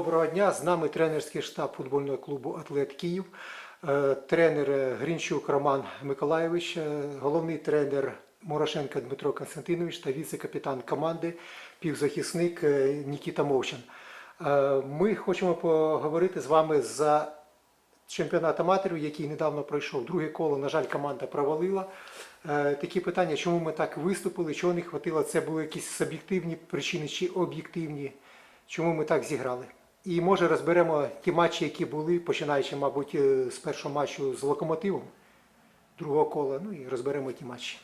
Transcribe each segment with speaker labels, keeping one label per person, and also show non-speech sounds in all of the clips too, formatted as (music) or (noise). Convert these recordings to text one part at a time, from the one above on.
Speaker 1: Доброго дня. З нами тренерський штаб футбольного клубу Атлет Київ, е, тренер е, Гринчук Роман Миколаєвич, е, головний тренер Морошенко Дмитро Константинович та віце-капітан команди, півзахисник Нікіта Мовчан. Ми хочемо поговорити з вами за чемпіонат аматорів, який недавно пройшов. Друге коло, на жаль, команда провалила. Такі питання, чому ми так виступили, чого не хватило, це були якісь суб'єктивні причини чи об'єктивні, чому ми так зіграли. І може розберемо ті матчі, які були, починаючи, мабуть, е, з першого матчу з локомотивом, другого кола, ну і розберемо ті матчі.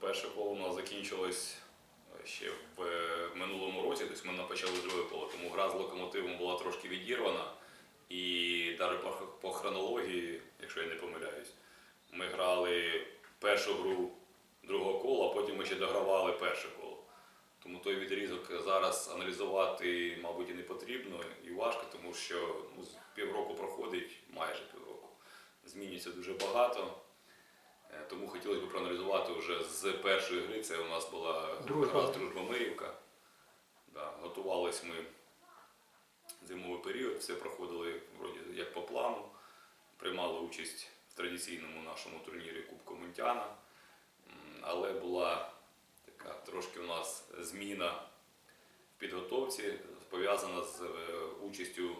Speaker 2: Перше коло у нас закінчилось е, ще в е, минулому році, тобто ми почали друге коло, тому гра з локомотивом була трошки відірвана. І навіть по хронології, якщо я не помиляюсь, ми грали першу гру другого кола, а потім ми ще догравали перше коло. Тому той відрізок зараз аналізувати, мабуть, і не потрібно, і важко, тому що ну, півроку проходить, майже півроку. Змінюється дуже багато. Е, Тому хотілося б проаналізувати вже з першої гри. Це у нас була
Speaker 1: Дружба.
Speaker 2: дружба Мирівка. Да, готувались ми зимовий період, все проходили вроді як по плану. Приймали участь в традиційному нашому турнірі Кубку Мунтяна. Але була трошки у нас зміна в підготовці, пов'язана з е, участю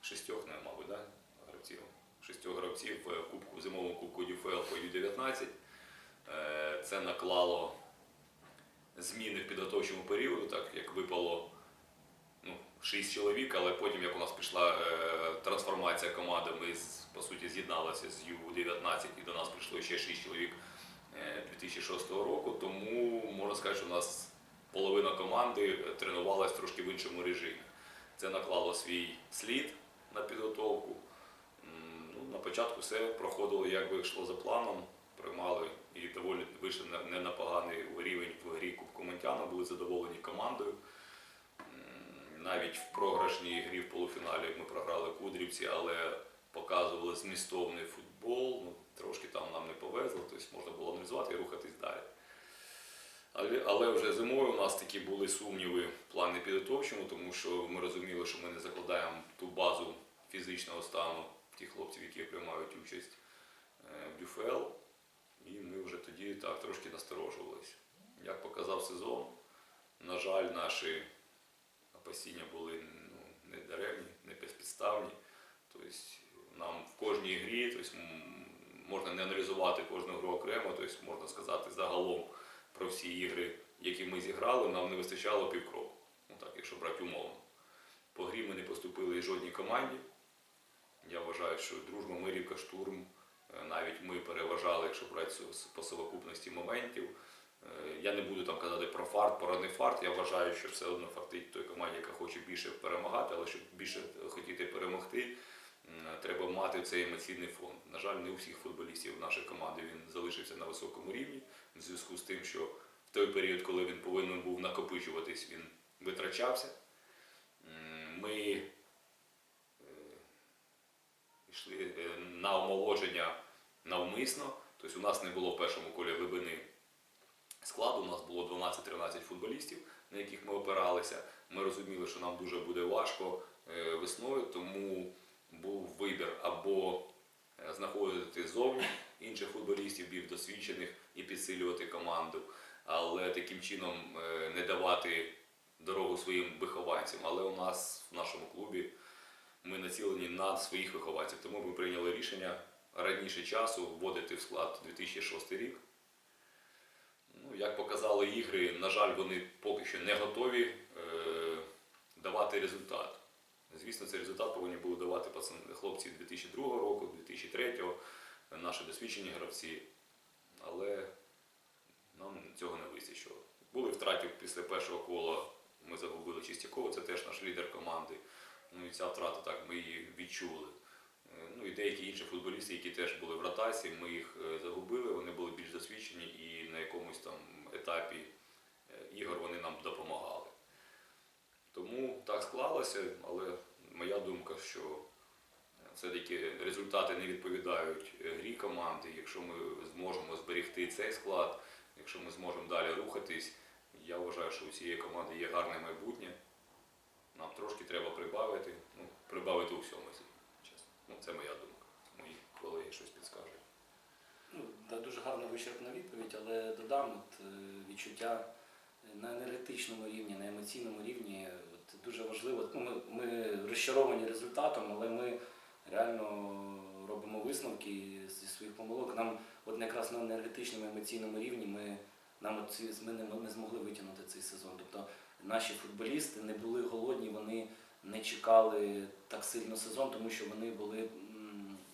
Speaker 2: шістьох, не, мабуть, да, гравців. Шістьох гравців в кубку, зимовому кубку ДЮФЛ по Ю-19. Е, Це наклало зміни в підготовчому періоду, так як випало ну, 6 чоловік, але потім, як у нас пішла е, трансформація команди, ми по суті з'єдналися з Ю-19 і до нас прийшло ще 6 чоловік 2006 року. Тому можна сказати, що у нас половина команди тренувалась трошки в іншому режимі. Це наклало свій слід на підготовку. Ну, на початку все проходило, як би йшло за планом, приймали і доволі вийшли не на поганий рівень в грі Кубку Монтяна, були задоволені командою. Навіть в програшній грі в полуфіналі ми програли Кудрівці, але показували змістовний футбол. Трошки там нам не повезло, тобто можна було аналізувати і рухатись далі. Але, але вже зимою у нас такі були сумніви в плані підготовчому, тому що ми розуміли, що ми не закладаємо ту базу фізичного стану тих хлопців, які приймають участь е, в ДЮФЛ. І ми вже тоді так трошки насторожувалися. Як показав сезон, на жаль, наші опасіння були ну, не даремні, не безпідставні. Тобто нам в кожній грі, тобто, можна не аналізувати кожну гру окремо, тобто можна сказати загалом про всі ігри, які ми зіграли, нам не вистачало півкроку. Ну так, якщо брати умовно. По грі ми не поступили і жодній команді. Я вважаю, що дружба Мирівка, штурм, е, навіть ми переважали, якщо брати по совокупності моментів. Е, Я не буду там казати про фарт, про не фарт. Я вважаю, що все одно фактично той команді, яка хоче більше перемагати, але щоб більше хотіти перемогти, треба мати цей емоційний фон. На жаль, не у всіх футболістів нашої команди він залишився на високому рівні, в зв'язку з тим, що в той період, коли він повинен був накопичуватись, він витрачався. Ми е, йшли е, на омолодження навмисно. Тобто у нас не було в першому колі глибини складу, у нас було 12-13 футболістів, на яких ми опиралися. Ми розуміли, що нам дуже буде важко е, весною, тому був вибір або е, знаходити зовні інших футболістів, більш досвідчених і підсилювати команду, але таким чином е, не давати дорогу своїм вихованцям. Але у нас в нашому клубі ми націлені на своїх вихованців, тому ми прийняли рішення раніше часу вводити в склад 2006 рік. Ну, як показали ігри, на жаль, вони поки що не готові е, давати результат. Звісно, цей результат повинні були давати хлопці 2002 року, 2003, наші досвідчені гравці. Але нам цього не вистачило. Були втрати після першого кола. Ми загубили Чистякова, це теж наш лідер команди. Ну і ця втрата так ми її відчули. Е, Ну і деякі інші футболісти, які теж були в ротації, ми їх е, загубили, вони були більш досвідчені і на якомусь там етапі е, ігор вони нам допомагали. Тому так склалося, але моя думка, що все-таки результати не відповідають е, грі команди. Якщо ми зможемо зберегти цей склад, якщо ми зможемо далі рухатись, я вважаю, що у цієї команди є гарне майбутнє. нам трошки треба прибавити. Ну, прибавити у всьому, чесно. Ну, це моя думка. Мої колеги щось підскажуть.
Speaker 3: Ну, дуже гарна вичерпна відповідь, але додам от, е, відчуття на енергетичному рівні, на емоційному рівні. От, дуже важливо. Ну, ми, ми розчаровані результатом, але ми реально робимо висновки зі своїх помилок. Нам от якраз на енергетичному емоційному рівні ми, нам от ми, не, ми не змогли витягнути цей сезон. Тобто наші футболісти не були голодні, вони не чекали так сильно сезон, тому що вони були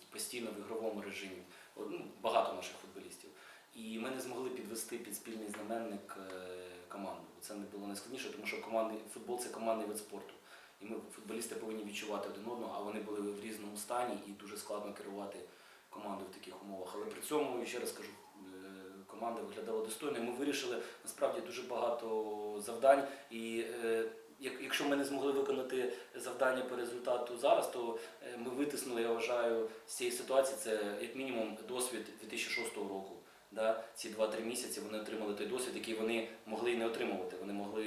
Speaker 3: постійно в ігровому режимі. От, ну, багато наших футболістів. І ми не змогли підвести під спільний знаменник е, команду. Це не було найскладніше, тому що командний, футбол це командний вид спорту. І ми, футболісти, повинні відчувати один одного, а вони були в різному стані і дуже складно керувати командою в таких умовах. Але при цьому, ще раз кажу, е, команда виглядала достойно. Ми вирішили насправді дуже багато завдань. І е, якщо ми не змогли виконати завдання по результату зараз, то е, ми витиснули, я вважаю, з цієї ситуації це як мінімум досвід 2006 року. Да? Ці 2-3 місяці вони отримали той досвід, який вони могли і не отримувати. Вони могли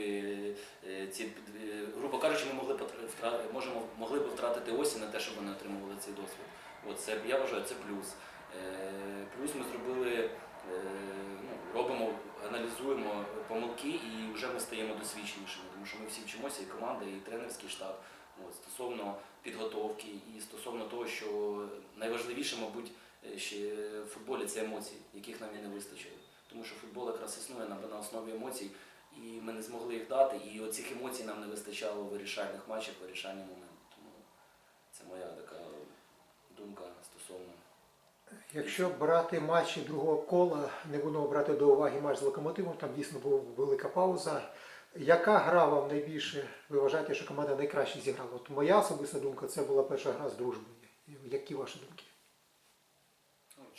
Speaker 3: е, ці, е, грубо кажучи, ми могли можемо, могли б втратити осінь на те, щоб вони отримували цей досвід. От це я вважаю, це плюс. Е, Плюс ми зробили, ну, робимо, аналізуємо помилки і вже ми стаємо досвідченішими, тому що ми всі вчимося, і команда, і тренерський штаб. От, стосовно підготовки і стосовно того, що найважливіше, мабуть, ще в футболі це емоції, яких нам і не вистачило. Тому що футбол якраз існує на основі емоцій, і ми не змогли їх дати, і оцих емоцій нам не вистачало в вирішальних матчах, в вирішальні моменти. Тому це моя така думка стосовно.
Speaker 1: Якщо брати матчі другого кола, не будемо брати до уваги матч з локомотивом, там дійсно була велика пауза. Яка гра вам найбільше ви вважаєте, що команда найкраще зіграла? От моя особиста думка, це була перша гра з дружбою. Які ваші думки?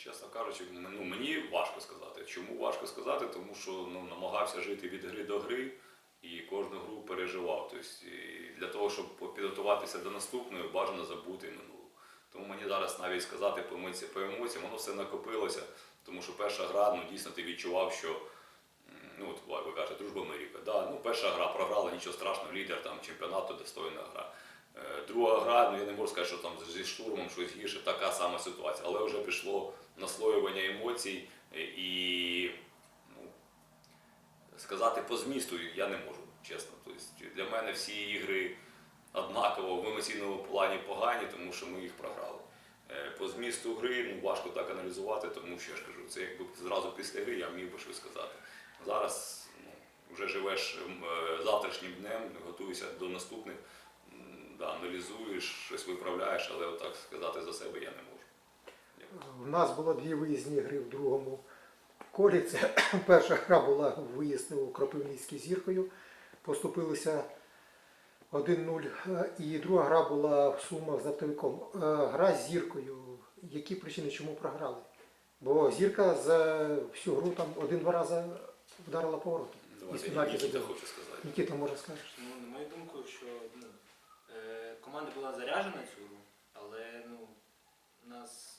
Speaker 2: Ну, чесно кажучи, ну, мені важко сказати. Чому важко сказати? Тому що ну, намагався жити від гри до гри і кожну гру переживав. Тобто, для того, щоб підготуватися до наступної, бажано забути минулу. Тому мені зараз навіть сказати по емоціям, по емоціям воно все накопилося, тому що перша гра, ну дійсно ти відчував, що ну от ви кажете, дружба Америка. Да, ну перша гра програла, нічого страшного, лідер там чемпіонату, достойна гра. Е, Друга гра, ну я не можу сказати, що там зі штурмом щось гірше, така сама ситуація, але вже пішло наслоювання емоцій е, і ну, сказати по змісту я не можу, чесно. Тобто для мене всі ігри однаково в емоційному плані погані, тому що ми їх програли. Е, По змісту гри ну, важко так аналізувати, тому що я ж кажу, це якби зразу після гри я міг би щось сказати. Зараз ну, вже живеш е, завтрашнім днем, готуєшся до наступних, да, аналізуєш, щось виправляєш, але отак сказати за себе я не можу.
Speaker 1: У нас було дві виїзні гри в другому колі. Це (clears throat) перша гра була виїзд у Кропивницькій зіркою. Поступилися 1-0. Е, І друга гра була в Сумах з оптовиком. Е, Гра з зіркою. Які причини, чому програли? Бо зірка за всю гру там один-два рази вдарила поворотом.
Speaker 2: Нікіта хоче сказати.
Speaker 1: Нікіта, може скажеш?
Speaker 4: Ну, на мою думку, що ну, е, команда була заряджена цю гру, але ну, нас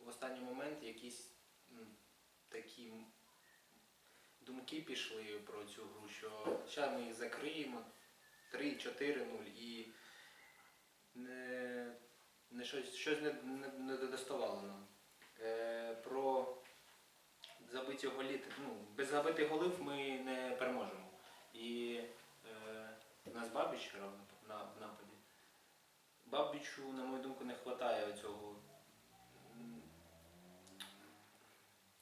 Speaker 4: в останній момент якісь такі думки пішли про цю гру, що зараз ми їх закриємо 3-4-0 і не, не щось, щось не, не, не доставало нам. Е, про забиті голі, ну, без забитих голів ми не переможемо. І е, нас Бабіч грав на, нападі. Бабічу, на мою думку, не вистачає цього.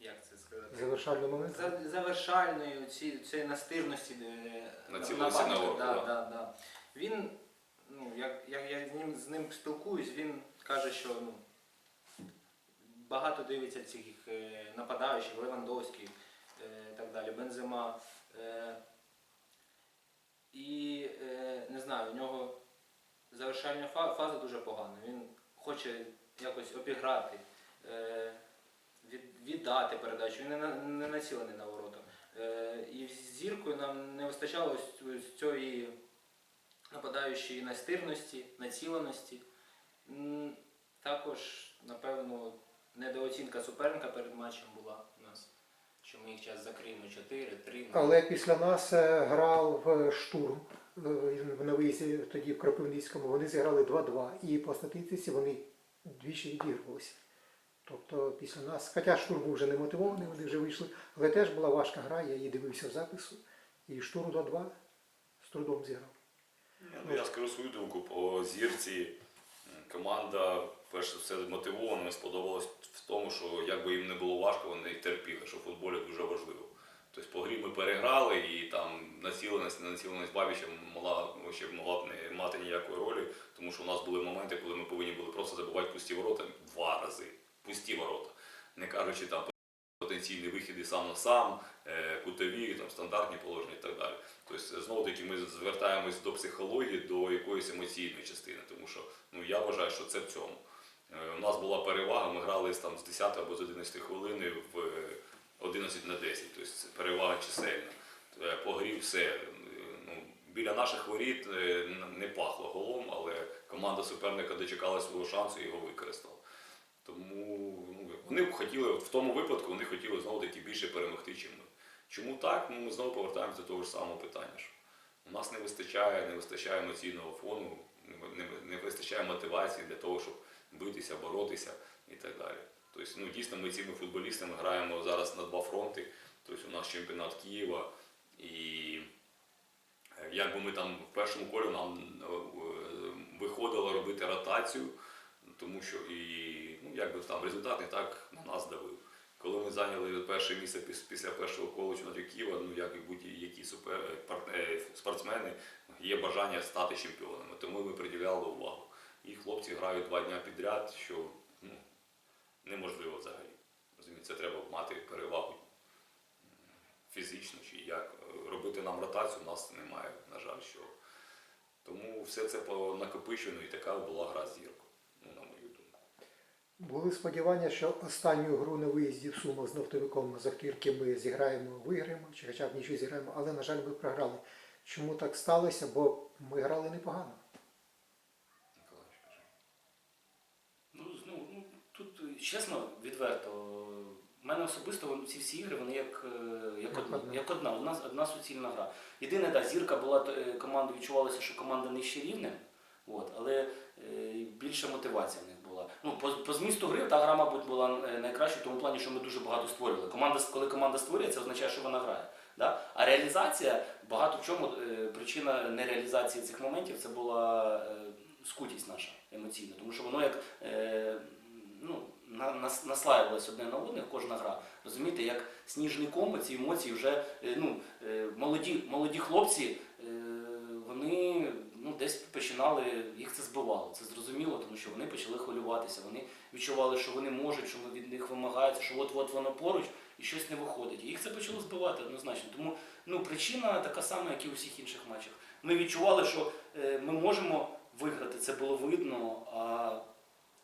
Speaker 4: Як це сказати?
Speaker 1: Завершальний момент.
Speaker 4: За- Завершальної ці, цієї настирності е,
Speaker 2: Націлився на
Speaker 4: Бабіча.
Speaker 2: ворот,
Speaker 4: да,
Speaker 2: да.
Speaker 4: да, да. Він, ну, як, як я з ним, з ним спілкуюсь, він каже, що ну, багато дивиться цих е, нападаючих, Левандовський е, так далі, Бензема. Е, і е, не знаю, у нього завершальна фа- фаза дуже погана. Він хоче якось обіграти, е, віддати передачу. Він не, націлений на ворота. Е, і з зіркою нам не вистачало цієї нападаючої настирності, націленості. Також, напевно, недооцінка суперника перед матчем була у нас, що ми їх зараз закриємо 4-3.
Speaker 1: Але після нас е, грав е, штурм на виїзді тоді в Кропивницькому, вони зіграли 2-2. І по статистиці вони двічі відігрувалися. Тобто після нас, хоча штурм був вже не мотивований, вони вже вийшли, але теж була важка гра, я її дивився в запису. І штурм 2-2 з трудом зіграв.
Speaker 2: Ну, я скажу свою думку по зірці. Команда, перш за все, мотивована, сподобалось в тому, що як би їм не було важко, вони терпіли, що в футболі дуже важливо. Тобто по грі ми переграли і там націленість, націленість Бабіча могла ще могла б не мати ніякої ролі, тому що у нас були моменти, коли ми повинні були просто забивати пусті ворота два рази. Пусті ворота. Не кажучи там потенційні вихіди сам на сам, е, кутові, там, стандартні положення і так далі. Тобто, знову таки, ми звертаємось до психології, до якоїсь емоційної частини, тому що ну, я вважаю, що це в цьому. Е, У нас була перевага, ми грали там, з 10 або з 11 хвилини в е, 11 на 10, тобто перевага чисельна. Е, По грі все. е, Ну, біля наших воріт е, не пахло голом, але команда суперника дочекала свого шансу і його використала. Вони б хотіли, в тому випадку вони хотіли знову таки більше перемогти, чим ми. Чому так? Ну, ми знову повертаємося до того ж самого питання. Що у нас не вистачає, не вистачає емоційного фону, не, вистачає мотивації для того, щоб битися, боротися і так далі. Тобто, ну, дійсно, ми цими футболістами граємо зараз на два фронти. Тобто у нас чемпіонат Києва і е, як би ми там в першому колі нам е, е, виходило робити ротацію, тому що і ну, якби там результат не так на нас давив. Коли ми зайняли перше місце після першого кола чемпіонату Києва, ну як і будь-які е, партнери, спортсмени, є бажання стати чемпіонами. Тому ми приділяли увагу. І хлопці грають два дня підряд, що ну, неможливо взагалі. Розумієте, це треба мати перевагу фізично чи як. Робити нам ротацію у нас немає, на жаль, що. Тому все це по накопиченню і така була гра з зіркою, ну, на мою думку.
Speaker 1: Були сподівання, що останню гру на виїзді в Сумах з нафтовиком з ми зіграємо, виграємо, чи хоча б нічого зіграємо, але, на жаль, ми програли. Чому так сталося? Бо ми грали непогано.
Speaker 2: Миколаївич, кажи.
Speaker 3: Ну, ну, ну тут е, чесно, відверто. В мене особисто ці всі ігри, вони як, е, як,
Speaker 1: Як
Speaker 3: одна,
Speaker 1: одна.
Speaker 3: як одна, одна, одна суцільна гра. Єдине, да, зірка була е, команда, відчувалося, що команда нижче рівнем, от, але е, більше мотивація в них була. Ну, по, по змісту гри та гра, мабуть, була е, найкраща в тому плані, що ми дуже багато створювали. Команда, коли команда створює, це означає, що вона грає. Да? А реалізація багато в чому е, причина нереалізації цих моментів це була е, скутість наша емоційна, тому що воно як е, ну, на, нас, наслаювалось одне на одне, кожна гра. Розумієте, як сніжний ком, ці емоції вже е, ну, е, молоді, молоді хлопці, вони ну, десь починали, їх це збивало. Це зрозуміло, тому що вони почали хвилюватися. Вони відчували, що вони можуть, що від них вимагається, що от-от воно поруч і щось не виходить. І їх це почало збивати однозначно. Тому ну, причина така сама, як і у всіх інших матчах. Ми відчували, що е, ми можемо виграти, це було видно, а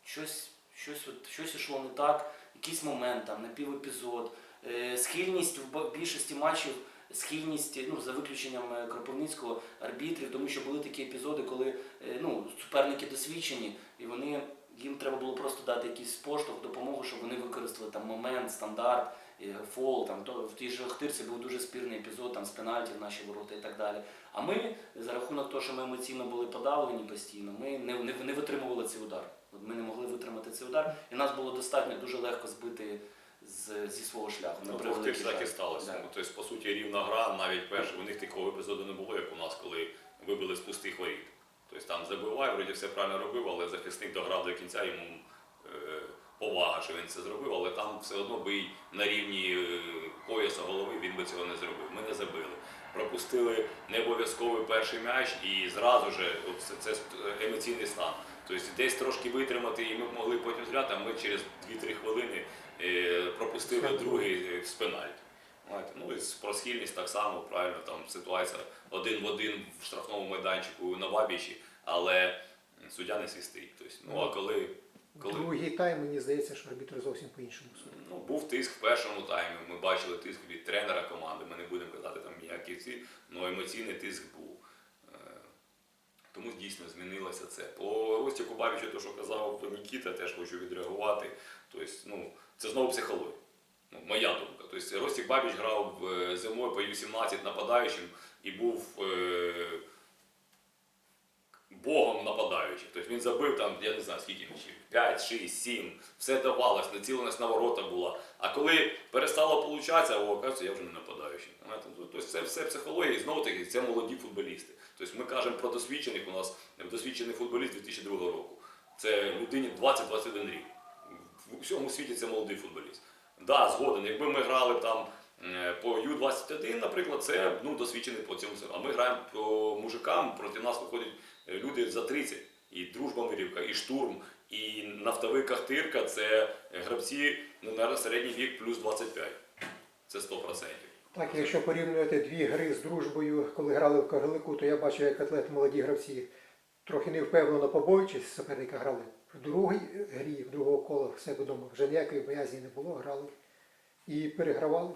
Speaker 3: щось, щось, от, щось йшло не так, якийсь момент, там, напівепізод, е, схильність в більшості матчів, схильність, ну, за виключенням е, Кропивницького арбітрів, тому що були такі епізоди, коли е, ну, суперники досвідчені, і вони, їм треба було просто дати якийсь поштовх, допомогу, щоб вони використали там момент, стандарт, е, фол, там, то, в тій же Охтирці був дуже спірний епізод там, з пенальті в наші ворота і так далі. А ми, за рахунок того, що ми емоційно були подавлені постійно, ми не, не, не витримували цей удар. Ми не могли витримати цей удар, і нас було достатньо дуже легко збити з, зі свого шляху.
Speaker 2: Ну, в
Speaker 3: превеликий
Speaker 2: Охтирці так і сталося.
Speaker 3: Да.
Speaker 2: Ну, тобто, по суті, рівна гра, навіть перше, у них такого епізоду не було, як у нас, коли вибили з пустих воріт. Тобто там забивай, вроді все правильно робив, але захисник дограв до кінця, йому е, повага, що він це зробив, але там все одно бий на рівні е, пояса голови, він би цього не зробив. Ми не забили. Пропустили не обов'язковий перший м'яч і зразу же це, це емоційний стан. Тобто десь трошки витримати, і ми б могли потім зграти, а ми через 2-3 хвилини е, пропустили другий з пенальті. Ну і про схильність так само, правильно, там ситуація один в один в штрафному майданчику на Бабічі, але суддя не свістить. Тобто, ну а коли, коли
Speaker 1: Другий тайм, мені здається, що арбітр зовсім по-іншому судить.
Speaker 2: ну, був тиск в першому таймі, ми бачили тиск від тренера команди, ми не будемо казати там ніякі ці, але емоційний тиск був. Е, Тому дійсно змінилося це. По Ростіку Бабічу, то, що казав Нікіта, теж хочу відреагувати. Тобто, ну, це знову психологія. Ну, моя думка. Тобто Ростік Бабіч грав е, зимою по Ю-17 нападаючим і був е, богом нападаючий. Тобто він забив там, я не знаю скільки м'ячів, 5, 6, 7, все давалось, націленість на ворота була. А коли перестало получатися, о, кажеться, я вже не нападаючий. Ну, Тобто це все психологія, і знову таки це молоді футболісти. Тобто ми кажемо про досвідчених, у нас досвідчений футболіст 2002 року. Це людині 20-21 рік. Світі це молодий футболіст. Да, згоден. Якби ми грали там е, по Ю-21, наприклад, це ну, досвідчений по цьому. А ми граємо по мужикам, проти нас виходять е, люди за 30. І дружба Мирівка, і штурм, і нафтовий Кахтирка це гравці, ну, наверное, середній вік плюс 25. Це 100%.
Speaker 1: Так, якщо порівнювати дві гри з дружбою, коли грали в Кагарлику, то я бачу, як атлет молоді гравці трохи невпевнено побоюючись, суперника грали. В другій грі, в другого кола в себе вдома вже ніякої боязні не було, грали і перегравали.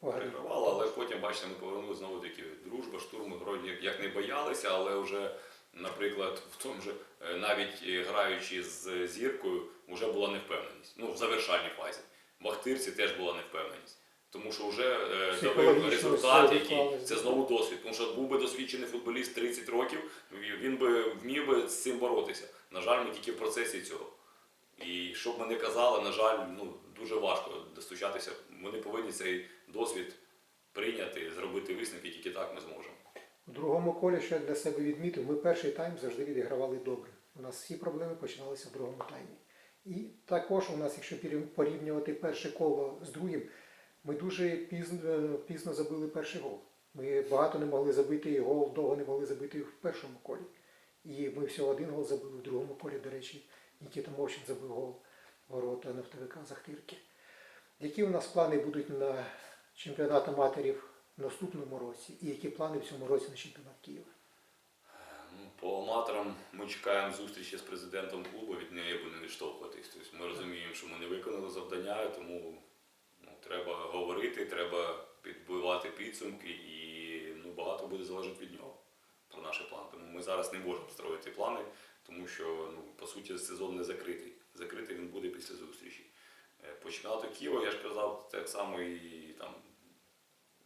Speaker 2: Перегравали, але потім, бачите, ми повернули знову таки дружба, штурм, вроді як- не боялися, але вже, наприклад, в тому же, навіть е, граючи з зіркою, вже була невпевненість. Ну, в завершальній фазі. В Ахтирці теж була невпевненість. Тому що вже е,
Speaker 1: Психологічно
Speaker 2: результат, який це знову досвід. Тому що був би досвідчений футболіст 30 років, він би вмів би з цим боротися. На жаль, ми тільки в процесі цього. І що б ми не казали, на жаль, ну дуже важко достучатися. Вони повинні цей досвід прийняти, зробити висновки, тільки так ми зможемо.
Speaker 1: У другому колі, що я для себе відмітив, ми перший тайм завжди відігравали добре. У нас всі проблеми починалися в другому таймі. І також у нас, якщо порівнювати перше коло з другим, ми дуже пізно, е, пізно забили перший гол. Ми багато не могли забити і гол, довго не могли забити в першому колі. І ми всього один гол забили в другому колі, до речі, Нікіта Мовчин забив гол ворота нафтовика Захтирки. Які у нас плани будуть на чемпіонат аматорів в наступному році? І які плани в цьому році на чемпіонат Києва?
Speaker 2: Ну, По аматорам ми чекаємо зустрічі з президентом клубу, від неї буде не відштовхуватись. Тобто ми розуміємо, що ми не виконали завдання, тому треба говорити, треба підбивати підсумки і ну, багато буде залежати від нього про наші плани. Тому ми зараз не можемо строїти плани, тому що ну, по суті сезон не закритий. Закритий він буде після зустрічі. Е, По чемпіонату Києва, я ж казав, так само і там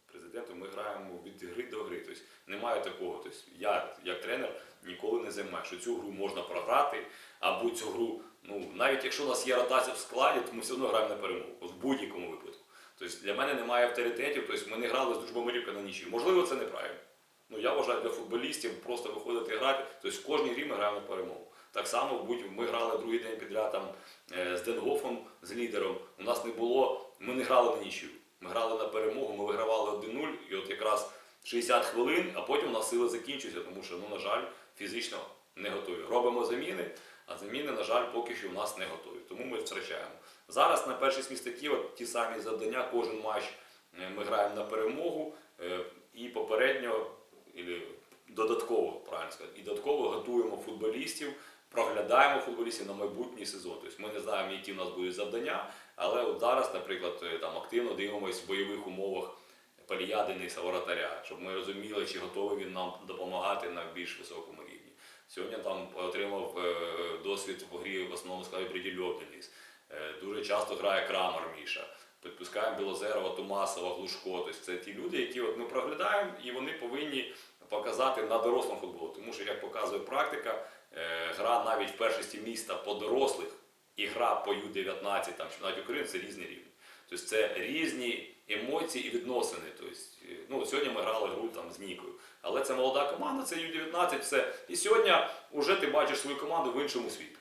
Speaker 2: президенту, ми граємо від гри до гри. Тобто немає такого. Тобто я, як тренер, ніколи не займаю, що цю гру можна програти, або цю гру, ну навіть якщо у нас є ротація в складі, то ми все одно граємо на перемогу в будь-якому випадку. Тобто для мене немає авторитетів, тобто ми не грали з Дружбомирівка на нічию. Можливо, це неправильно. Ну я вважаю для футболістів просто виходити грати. Тобто в кожній грі ми граємо перемогу. Так само будь ми грали другий день підряд там е, з Денгофом, з лідером. У нас не було, ми не грали на нічию. Ми грали на перемогу, ми вигравали 1-0, і от якраз 60 хвилин, а потім у нас сили закінчуються, тому що, ну, на жаль, фізично не готові. Робимо заміни, а заміни, на жаль, поки що у нас не готові. Тому ми втрачаємо. Зараз на перший з міста Києва ті самі завдання, кожен матч е, ми граємо на перемогу е, і попередньо, і додатково, правильно сказати, і додатково готуємо футболістів, проглядаємо футболістів на майбутній сезон. Тобто ми не знаємо, які в нас будуть завдання, але от зараз, наприклад, е, там активно дивимося в бойових умовах Палія Дениса Воротаря, щоб ми розуміли, чи готовий він нам допомагати на більш високому рівні. Сьогодні там отримав досвід в грі в основному складі Брідільов Денис. Е, Дуже часто грає Крамер Міша. Підпускаємо Білозерова, Томасова, Глушко. Тобто це ті люди, які от ми проглядаємо, і вони повинні показати на дорослому футболу. Тому що, як показує практика, е, гра навіть в першості міста по дорослих і гра по Ю-19 там чемпіонаті України це різні рівні. Тобто це різні емоції і відносини. Тобто, е, ну, сьогодні ми грали гру там з Нікою. Але це молода команда, це Ю-19, все. І сьогодні вже ти бачиш свою команду в іншому світлі.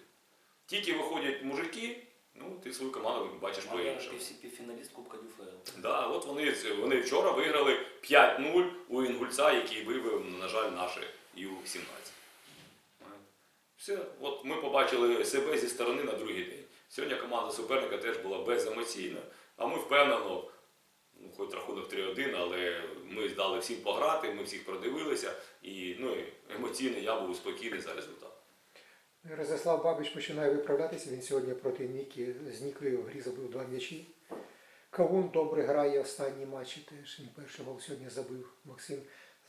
Speaker 2: Тільки виходять мужики, ну ти свою команду бачиш по-іншому.
Speaker 3: пів- півфіналіст Кубка ДЮФЛ.
Speaker 2: Да, от вони, вони вчора виграли 5-0 у Інгульця, який вивів, на жаль, наше Ю-17. Все, от ми побачили себе зі сторони на другий день. Сьогодні команда суперника теж була беземоційна, а ми впевнено, ну, хоч рахунок 3-1, але ми здали всім пограти, ми всіх продивилися, і ну, і емоційно я був спокійний за результат.
Speaker 1: Розяслав Бабич починає виправлятися. Він сьогодні проти Ніки з Нікою грі забив два м'ячі. Кавун добре грає останні матчі теж. Він перший гол сьогодні забив. Максим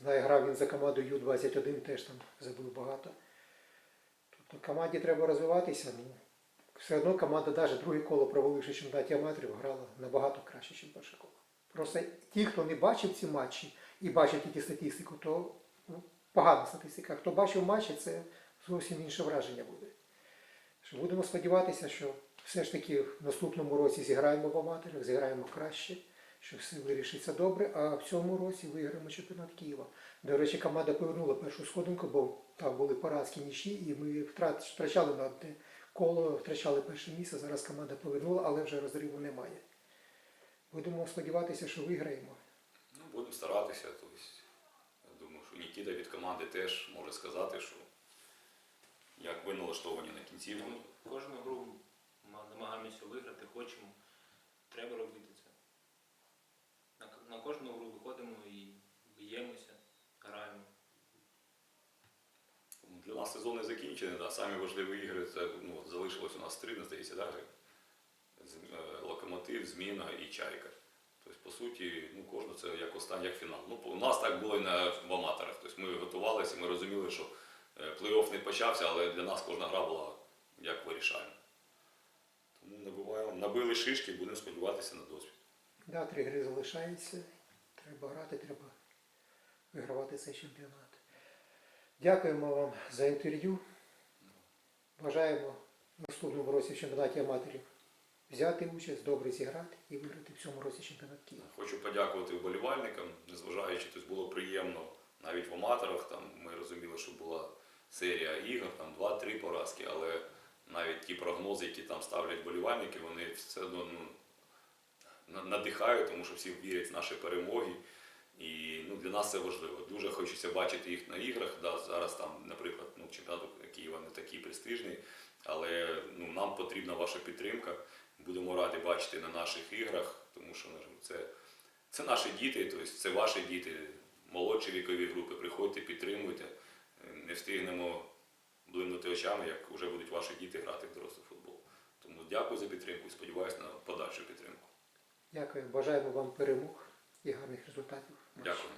Speaker 1: знає, грав він за команду Ю-21, теж там забив багато. Тобто команді треба розвиватися. Ну, все одно команда, навіть друге коло проваливши чемпіонаті аматорів, грала набагато краще, ніж перше коло. Просто ті, хто не бачив ці матчі і бачить тільки статистику, то ну, погана статистика. Хто бачив матчі, це зовсім інше враження буде. Будемо сподіватися, що все ж таки в наступному році зіграємо в аматорах, зіграємо краще, що все вирішиться добре, а в цьому році виграємо чемпіонат Києва. До речі, команда повернула першу сходинку, бо там були поразки нічі, і ми втрачали на одне коло, втрачали перше місце. Зараз команда повернула, але вже розриву немає. Будемо сподіватися, що виграємо.
Speaker 2: Ну, будемо старатися. Тобто, я думаю, що Нікіта від команди теж може сказати, що як ви налаштовані на кінцівку.
Speaker 4: Ми кожну гру намагаємося виграти, хочемо. Треба робити це. На, на кожну гру виходимо і б'ємося, граємо.
Speaker 2: Для нас сезон не закінчений, да. самі важливі ігри це ну, залишилось у нас три, не здається, да? е, локомотив, зміна і чайка. Тобто, по суті, ну, кожна це як останній, як фінал. Ну, у нас так було і на, в аматорах. Тобто ми готувалися, ми розуміли, що плей-офф не почався, але для нас кожна гра була як вирішальна. Тому набиваємо, набили шишки, будемо сподіватися на досвід.
Speaker 1: Да, три гри залишається. Треба грати, треба вигравати цей чемпіонат. Дякуємо вам за інтерв'ю. Бажаємо в наступному році в чемпіонаті аматорів взяти участь, добре зіграти і виграти в цьому році чемпіонат Києва.
Speaker 2: Хочу подякувати вболівальникам, незважаючи, тобто було приємно навіть в аматорах. Там ми розуміли, що була серія ігор, там 2-3 поразки, але навіть ті прогнози, які там ставлять вболівальники, вони все одно ну, надихають, тому що всі вірять в наші перемоги. І ну, для нас це важливо. Дуже хочеться бачити їх на іграх. Да, зараз там, наприклад, ну, чемпіонат Києва не такий престижний, але ну, нам потрібна ваша підтримка. Будемо раді бачити на наших іграх, тому що ну, це, це наші діти, тобто це ваші діти, молодші вікові групи. Приходьте, підтримуйте. Не встигнемо блимнути очами, як вже будуть ваші діти грати в дорослий футбол. Тому дякую за підтримку і сподіваюся на подальшу підтримку.
Speaker 1: Дякую. Бажаємо вам перемог і гарних результатів.
Speaker 2: Дякую.